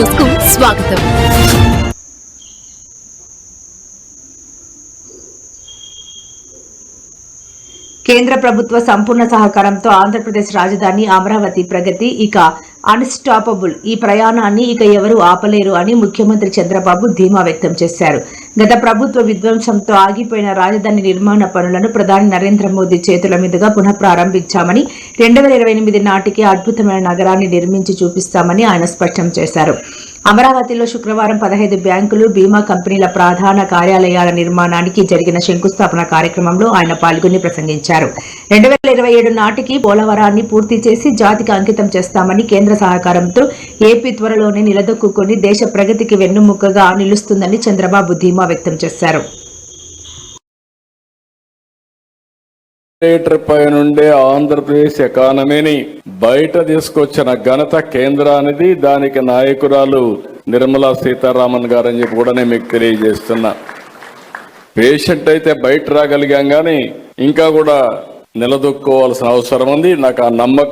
News కు స్వాగతం కేంద్ర ప్రభుత్వ సంపూర్ణ సహకారంతో ఆంధ్రప్రదేశ్ రాజధాని అమరావతి ప్రగతి. ఇక అన్స్టాపబుల్ ఈ ప్రయాణాన్ని ఇక ఎవరు ఆపలేరు అని ముఖ్యమంత్రి చంద్రబాబు ధీమా వ్యక్తం చేశారు. గత ప్రభుత్వ విధ్వంసంతో ఆగిపోయిన రాజధాని నిర్మాణ పనులను ప్రధాని నరేంద్ర మోదీ చేతుల మీదుగా పునః ప్రారంభించామని రెండు వేల ఇరవై ఎనిమిది నాటికి అద్భుతమైన నగరాన్ని నిర్మించి చూపిస్తామని ఆయన స్పష్టం చేశారు. అమరావతిలో శుక్రవారం పదహైదు బ్యాంకులు బీమా కంపెనీల ప్రధాన కార్యాలయాల నిర్మాణానికి జరిగిన శంకుస్థాపన కార్యక్రమంలో ఆయన పాల్గొని ప్రసంగించారు. రెండు వేల ఇరవై ఏడు నాటికి పోలవరాన్ని పూర్తి చేసి జాతికి అంకితం చేస్తామని కేంద్ర సహకారంతో ఏపీ త్వరలోనే నిలదొక్కుని దేశ ప్రగతికి వెన్నుముక్కగా నిలుస్తుందని చంద్రబాబు ధీమా వ్యక్తం చేశారు. నుండే ఆంధ్రప్రదేశ్ ఎకానమీని బయట తీసుకొచ్చిన ఘనత కేంద్రానిది. దానికి నాయకురాలు నిర్మలా సీతారామన్ గారని చెప్పి కూడా నేను మీకు తెలియజేస్తున్నా. పేషెంట్ అయితే బయట రాగలిగాం కానీ ఇంకా కూడా నిలదొక్కోవాల్సిన అవసరం ఉంది. నాకు ఆ నమ్మకం